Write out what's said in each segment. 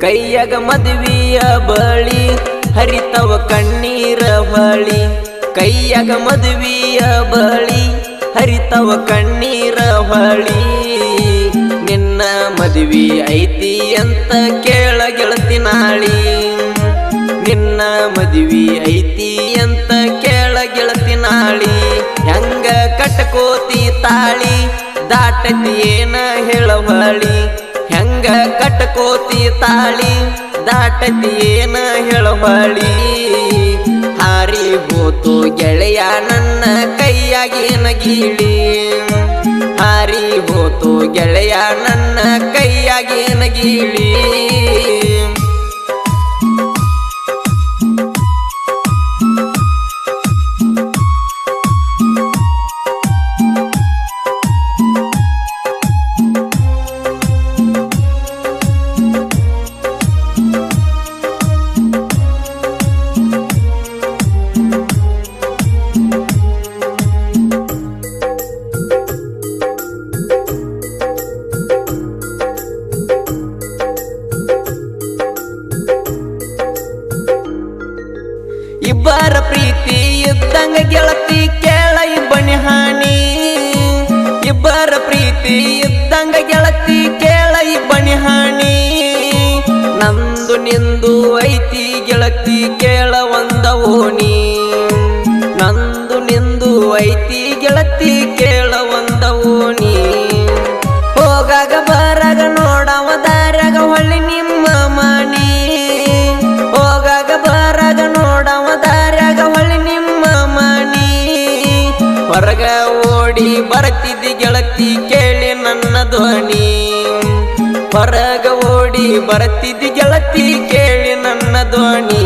ಕೈಯಾಗ ಮದುವೆಯ ಬಳಿ, ಹರಿತವ ಕಣ್ಣೀರ ಬಳಿ. ಕೈಯಾಗ ಮದುವೆಯ ಬಳಿ, ಹರಿತವ ಕಣ್ಣೀರ ಬಳಿ. ನಿನ್ನ ಮದುವೆ ಐತಿ ಅಂತ ಕೇಳ ಗೆಳತಿ ನಾಳಿ. ನಿನ್ನ ಮದುವೆ ಐತಿ ಅಂತ ಕೇಳ ಗೆಳತಿ ನಾಳಿ. ಹೆಂಗ ಕಟ್ಕೋತಿ ತಾಳಿ, ದಾಟತಿ ಏನ ದಾಟತಿ ಏನ ಹೇಳಬಾಳಿ? ಹಾರಿ ಹೋತು ಗೆಳೆಯ ನನ್ನ ಕೈಯಾಗೇನ ಗೀಳಿ ಹಾರಿ ಹೋತು ಗೆಳೆಯ ನನ್ನ ಕೈಯಾಗೇನ ಗೀಳಿ ಇಬ್ಬರ ಪ್ರೀತಿ ಇದ್ದಂಗ ಗೆಳತಿ ಕೇಳ ಇಬ್ಬನಿ ಹಾನಿ ಇಬ್ಬರ ಪ್ರೀತಿ ಇದ್ದಂಗ ಗೆಳತಿ ಕೇಳ ಇಬ್ಬನಿ ಹಾನಿ ನಂದು ನಿಂದು ಐತಿ ಗೆಳತಿ ಕೇಳ ಒಂದ ಓಣಿ ನಂದು ನಿಂದು ಐತಿ ಗೆಳತಿ ಬರ್ತಿದ್ದಿ ಗೆಳತಿ ಕೇಳಿ ನನ್ನ ದೋಣಿ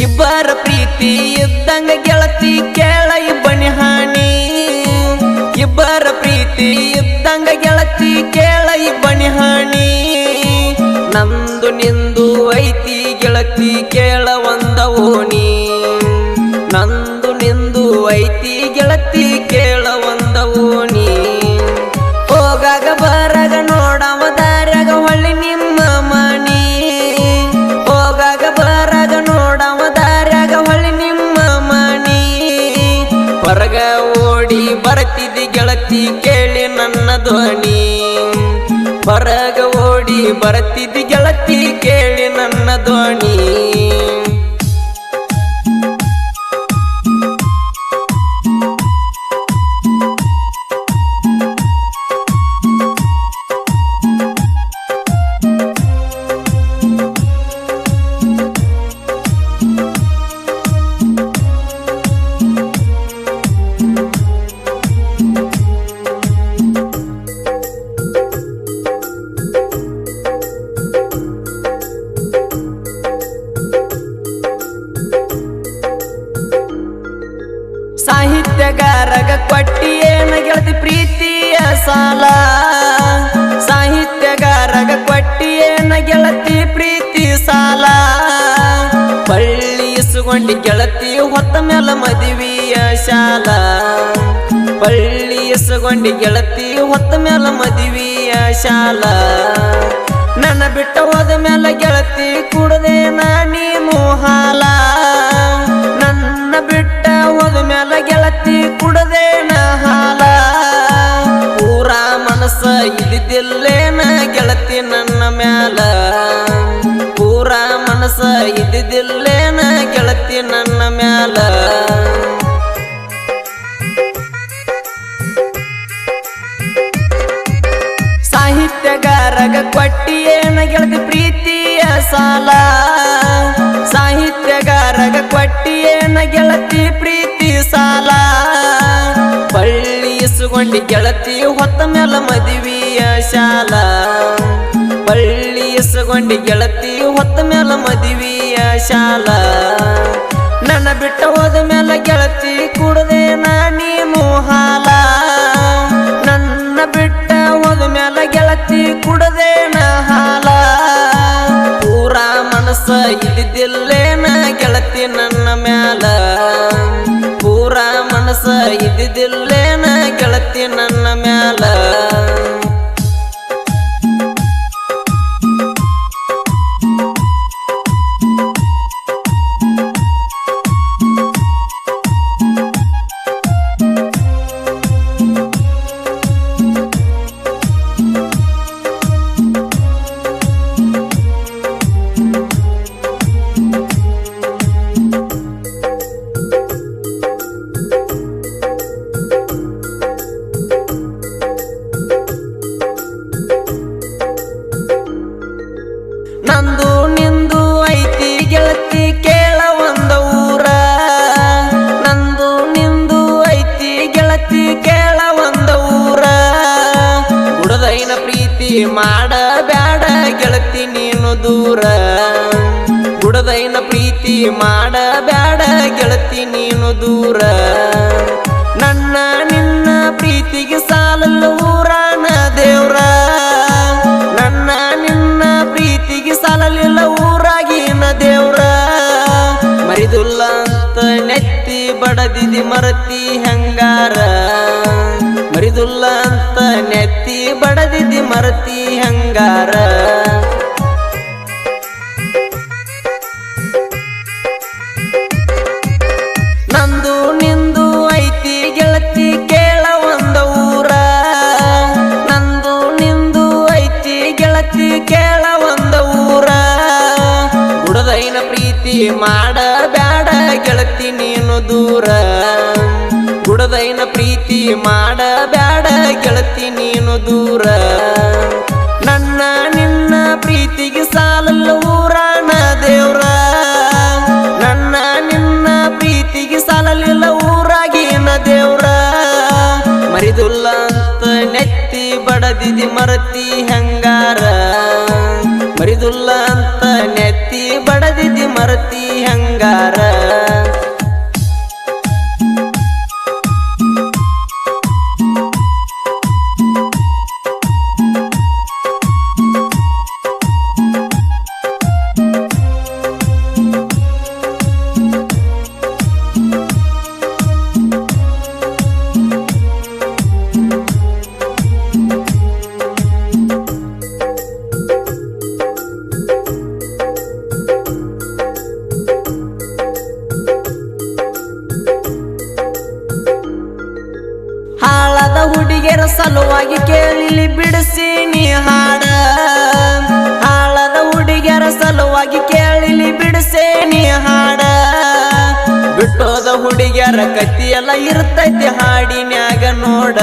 ಇಬ್ಬರ ಪ್ರೀತಿ ಇದ್ದಂಗ ಗೆಳತಿ ಕೇಳ ಇಬ್ಬನಿ ಹಾನಿ. ಇಬ್ಬರ ಪ್ರೀತಿ ಇದ್ದಂಗ ಗೆಳತಿ ಕೇಳ ಇಬ್ಬನಿ ಹಾನಿ. ನಂದು ನಿಂದು ಐತಿ ಗೆಳತಿ ಕೇಳ ಒಂದ ಓಣಿ. ಗೆಳತಿ ಕೇಳಿ ನನ್ನ ಧ್ವನಿ. ಹೊರಗ ಓಡಿ ಬರ್ತಿದ್ದಿ ಸಾಹಿತ್ಯಗಾರಗ ಕೊಟ್ಟಿ ಏನ ಗೆಳತಿ ಪ್ರೀತಿಯ ಸಾಲ. ಸಾಹಿತ್ಯಗಾರಗ ಕೊಟ್ಟಿ ಏನ ಗೆಳತಿ ಪ್ರೀತಿ ಸಾಲ. ಪಳ್ಳಿ ಇಸುಗೊಂಡಿ ಗೆಳತಿ ಹೊತ್ತ ಮೇಲೆ ಮದುವೆಯ ಶಾಲ. ಪಳ್ಳಿ ಇಸುಗೊಂಡಿ ಗೆಳತಿ ಹೊತ್ತ ಮೇಲೆ ಮದುವೆಯ ಶಾಲ. ನನ್ನ ಬಿಟ್ಟ ಹೋದ ಮೇಲೆ ಗೆಳತಿ ಕುಡದೆ ನೀನು ಹಾಲ. ಸಾಲ ಸಾಹಿತ್ಯಗಾರಗ ಕೊಟ್ಟಿಯೇನ ಗೆಳತಿ ಪ್ರೀತಿ ಸಾಲ. ಬಳ್ಳಿಸುಗೊಂಡಿ ಗೆಳತಿ ಹೊತ್ತ ಮೇಲ ಮದುವೆಯ ಶಾಲ. ಬಳ್ಳಿಸುಗೊಂಡಿ ಗೆಳತಿ ಹೊತ್ತ ಮೇಲ ಮದುವೆಯ ಶಾಲ. ನನ್ನ ಬಿಟ್ಟ ಹೋದ ಮೇಲೆ ಗೆಳತಿ ಕುಡದೆ ನೀನು ಹಾಲ. ನನ್ನ ಬಿಟ್ಟ ಹೋದ ಮೇಲೆ ಗೆಳತಿ ಕುಡದೇನ ಮನಸ್ಸ ಇದ್ದಿದ್ದೇನ ಗೆಳತಿ ನನ್ನ ಮ್ಯಾಲ. ಪೂರಾ ಮನಸ ಇದ್ದಿದ್ದಿಲ್ಲೇನ ಗೆಳತಿ ನನ್ನ ಮ್ಯಾಲ. ಪ್ರೀತಿ ಮಾಡ ಬ್ಯಾಡ ಗೆಳತಿ ನೀನು ದೂರ. ನನ್ನ ನಿನ್ನ ಪ್ರೀತಿಗೆ ಸಾಲಲ್ಲ ಊರಾನ ದೇವ್ರ. ನನ್ನ ನಿನ್ನ ಪ್ರೀತಿಗೆ ಸಾಲಲಿಲ್ಲ ಊರಾಗಿನ ದೇವ್ರ. ಮರಿದುಲ್ಲ ಅಂತ ನೆತ್ತಿ ಬಡದಿದಿ ಮರತಿ ಹೆಂಗಾರ. ಮರಿದುಲ್ಲ ಅಂತ ನೆತ್ತಿ ಬಡದಿದಿ ಮರತಿ ಹೆಂಗಾರ. ಮಾಡ ಬ್ಯಾಡ ಗೆಳತಿ ನೀನು ದೂರ. ಗುಡದೈನ ಪ್ರೀತಿ ಮಾಡ ಬ್ಯಾಡ ಗೆಳತಿ ನೀನು ದೂರ. ನನ್ನ ನಿನ್ನ ಪ್ರೀತಿಗೆ ಸಾಲಲ್ಲ ಊರಾನ ದೇವ್ರ. ನನ್ನ ನಿನ್ನ ಪ್ರೀತಿಗೆ ಸಾಲಲಿಲ್ಲ ಊರಾಗಿನ ದೇವ್ರ. ಮರಿದುಲ್ಲ ಅಂತ ನೆತ್ತಿ ಬಡದಿದಿ ಮರತಿ ಹೆಂಗಾರ. ಮರಿದುಲ್ಲ ಅಂತ ನೆತ್ತಿ ಬಡದಿದಿ ಮರತಿ ಹೆಂಗಾರ? ಹುಡುಗಿಯರ ಕತ್ತಿಯೆಲ್ಲ ಇರ್ತೈತಿ ಹಾಡಿನ್ಯಾಗ ನೋಡ.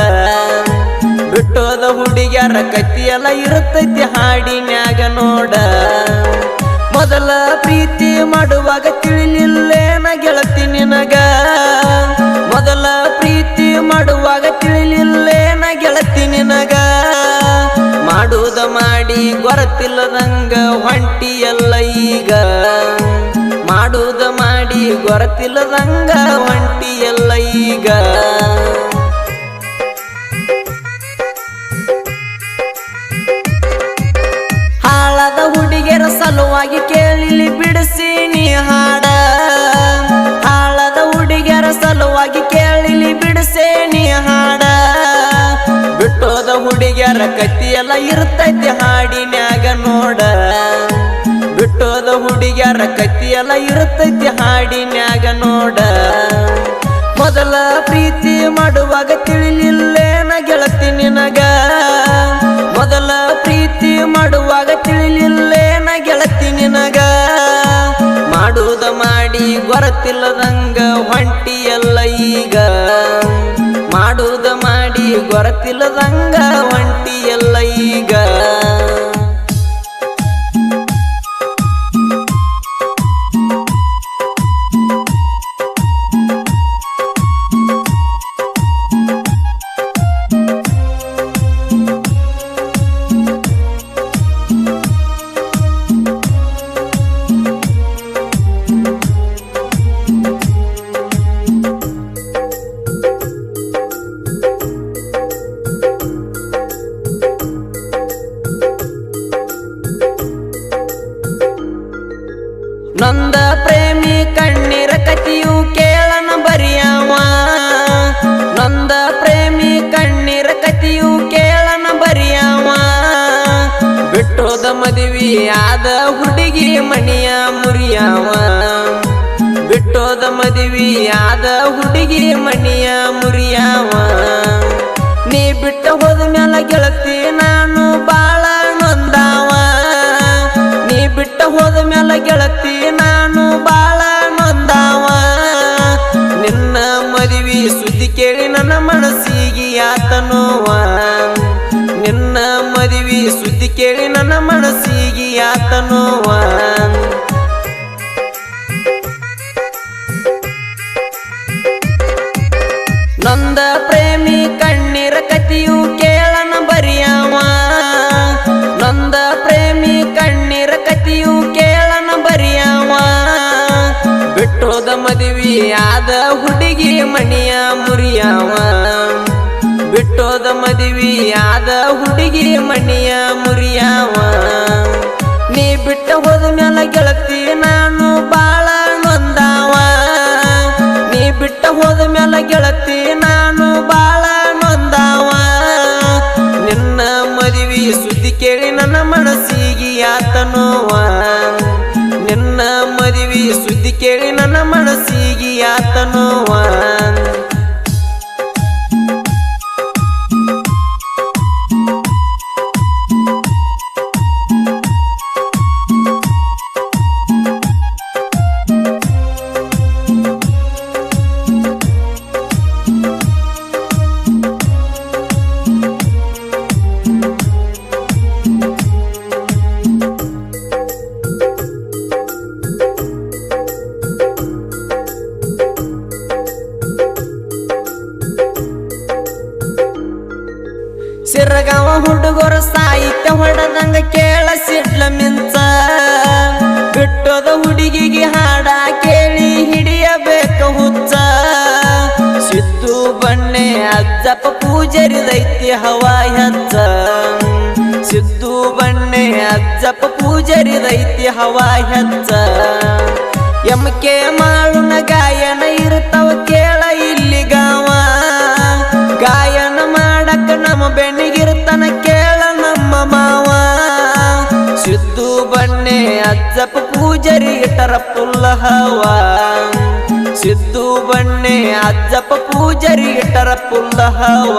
ಬಿಟ್ಟೋದ ಹುಡುಗಿಯರ ಕತ್ತಿಯೆಲ್ಲ ಇರ್ತೈತಿ ಹಾಡಿನ್ಯಾಗ ನೋಡ. ಮೊದಲ ಪ್ರೀತಿ ಮಾಡುವಾಗ ತಿಳಿಲಿಲ್ಲೇನ ಗೆಳತಿ ನಿನಗ. ಮೊದಲ ಪ್ರೀತಿ ಮಾಡುವಾಗ ತಿಳಿಲಿಲ್ಲೇನ ಗೆಳತಿ ನಿನಗ. ಮಾಡುವುದ ಮಾಡಿ ಗೊರತಿಲ್ಲದಂಗ ಹೊಂಟಿಯಲ್ಲ ಈಗ. ಮಾಡುವುದ ಮಾಡಿ ಗೊರತಿಲ್ಲದಂಗ ಎಲ್ಲ ಈಗ. ಹಾಳದ ಹುಡುಗಿಯರ ಸಲುವಾಗಿ ಕೇಳಿಲಿ ಬಿಡಿಸಿ ನೀ ಹಾಡ. ಹಾಳದ ಹುಡುಗಿಯರ ಸಲುವಾಗಿ ಕೇಳಿಲಿ ಬಿಡಿಸೇ ನೀ ಹಾಡ. ಬಿಟ್ಟೋದ ಹುಡುಗಿಯರ ಕತ್ತಿಯೆಲ್ಲ ಇರ್ತೈತಿ ಹಾಡಿನ್ಯಾಗ ನೋಡ. ಹುಡುಗಿಯರ ಕತ್ತಿಯೆಲ್ಲ ಇರುತ್ತೈತಿ ಹಾಡಿನ್ಯಾಗ ನೋಡ. ಮೊದಲ ಪ್ರೀತಿ ಮಾಡುವಾಗ ತಿಳಿಲಿಲ್ಲೇನ ಗೆಳತಿ ನಿನಗ. ಮೊದಲ ಪ್ರೀತಿ ಮಾಡುವಾಗ ತಿಳಿಲಿಲ್ಲೇನ ಗೆಳತಿ ನಿನಗ. ಮಾಡುವುದ ಮಾಡಿ ಗೊರತಿಲ್ಲದಂಗ ಹೊಂಟಿಯಲ್ಲ ಈಗ. ಮಾಡುವುದ ಮಾಡಿ ಗೊರತಿಲ್ಲದಂಗ ಹೊಂಟಿಯಲ್ಲ ಈಗ. ಬಿಟ್ಟೋದ ಮದುವೆ ಆದ ಹುಡುಗಿ ಮಣಿಯ ಮುರಿಯಾವ. ಬಿಟ್ಟೋದ ಮದುವೆ ಆದ ಹುಡುಗಿ ಮಣಿಯ ಮುರಿಯಾವ. ನೀ ಬಿಟ್ಟ ಹೋದ ಮ್ಯಾಲ ಗೆಳತಿ ನಾನು ಬಾಳ ನೊಂದಾವ. ನೀ ಬಿಟ್ಟ ಹೋದ ಮ್ಯಾಲ ಗೆಳತಿ ನಾನು ಬಾಳ ನೊಂದಾವ. ನಿನ್ನ ಮದುವೆ ಸುದ್ದಿ ಕೇಳಿ ನನ್ನ ಮನಸ್ಸಿಗೆ ಆತನೋವಾ. ಕೇಳಿ ನನ್ನ ಮನಸ್ಸಿಗೆ ಆತನೋವ ನೊಂದ ಪ್ರೇಮಿ ಕಣ್ಣೀರ ಕತಿಯು ಕೇಳನ ಬರಿಯವ. ನೊಂದ ಪ್ರೇಮಿ ಕಣ್ಣೀರ ಕತಿಯು ಕೇಳನ ಬರಿಯವ. ಬಿಟ್ಟೋದ ಮದುವೆ ಆದ ಹುಡುಗಿ ಮಣಿಯ ಮುರಿಯವ. ಬಿಟ್ಟೋದ ಮದುವೆ ಆದ ಹುಡುಗಿ ಮಣಿಯ ಮುರಿಯಾವ. ನೀ ಬಿಟ್ಟ ಹೋದ ಮ್ಯಾಲ ಗೆಳತಿ ನಾನು ಬಾಳ ನೊಂದಾವ. ನೀ ಬಿಟ್ಟ ಹೋದ ಮ್ಯಾಲ ಗೆಳತಿ ನಾನು ಬಾಳ ನೊಂದಾವ. ನಿನ್ನ ಮದುವೆ ಸುದ್ದಿ ಕೇಳಿ ನನ್ನ ಮನಸ್ಸಿಗೆ ಆತನೋವ ನಿನ್ನ ಮದುವೆ ಸುದ್ದಿ ಕೇಳಿ ನನ್ನ ಮನಸ್ಸಿಗೆ ಆತನೋವ ಹೊಡೆದಂಗ ಕೇಳಸಿಟ್ಲ ಮಿಂಚ. ಬಿಟ್ಟೋದ ಹುಡುಗಿಗೆ ಹಾಡ ಕೇಳಿ ಹಿಡಿಯಬೇಕು ಹುಚ್ಚ. ಸಿದ್ದು ಬಣ್ಣೆ ಅಜ್ಜಪ್ಪ ಪೂಜರಿದೈತಿ ಹವಾ ಹೆಚ್ಚ. ಸಿದ್ದು ಬಣ್ಣೆ ಅಜ್ಜಪ್ಪ ಪೂಜರಿದೈತಿ ಹವಾ ಹೆಚ್ಚ. ಎಮ್ಕೆ ಮಾಳುನ ಗಾಯನ ಹವ ಸಿದ್ದು ಬಣ್ಣೆ ಅಜ್ಜಪ್ಪ ಪೂಜರಿ ಇಟ್ಟರ ಪುಲ್ಲ ಹವ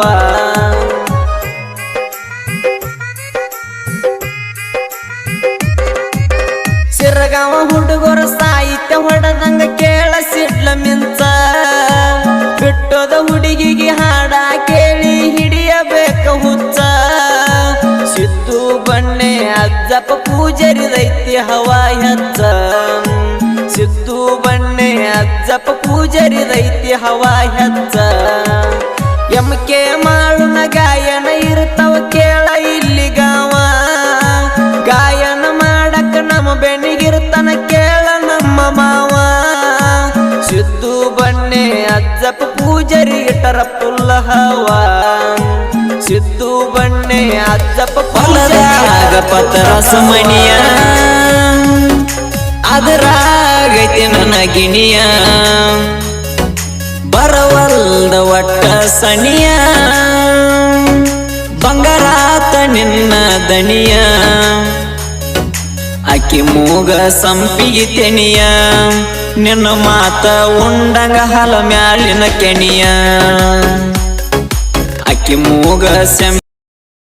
ಸಿರಗಾವ ಹುಡುಗರು ಸಾಹಿತ್ಯ ಹೊಡೆದಂಗ ಕೇಳ ಸಿಡ್ಲ ಮಿಂಚ ಬಿಟ್ಟೋದ ಹುಡುಗಿಗೆ ಹಾಡ ಕೇಳಿ ಹಿಡಿಯಬೇಕ ಹುಚ್ಚ. ಸಿದ್ದು ಬಣ್ಣೆ ಅಜ್ಜಪ್ಪ ಪೂಜರಿದೈತಿ ಹವಾ ಹೆಚ್ಚ ಅಜ್ಜಪ್ಪ ಪೂಜರಿದೈತಿ ಹವಾ ಹೆಚ್ಚ ಎಮ್ಕೆ ಮಾಳುನ ಗಾಯನ ಇರ್ತಾವ ಕೇಳ ಇಲ್ಲಿ ಗಾವ. ಗಾಯನ ಮಾಡಕ ನಮ್ಮ ಬೆನಿಗಿರ್ತನ ಕೇಳ ನಮ್ಮ ಮಾವ. ಸಿದ್ದು ಬಣ್ಣೆ ಅಜ್ಜಪ್ಪ ಪೂಜರಿ ಇಟ್ಟರ ಪುಲ್ಲ ಹವ. ಸಿದ್ದು ಬಣ್ಣೆ ಅಜ್ಜಪ್ಪ ಪುಲ್ಲ ಪತರಸ ಮಣಿಯ ಅದರಾಗೈತಿ ನನ್ನ ಗಿಣಿಯ ಬರವಲ್ದ ಒಟ್ಟ ಸಣಿಯ ಬಂಗಾರಾತ ನಿನ್ನ ದಣಿಯ ಅಕ್ಕಿ ಮೂಗ ಸಂಪಿಗೆ ತೆಣಿಯ ನಿನ್ನ ಮಾತ ಉಂಡಂಗ ಹಲ ಮ್ಯಾಲಿನ ಕೆಣಿಯ ಅಕ್ಕಿ ಮೂಗ ಸಂ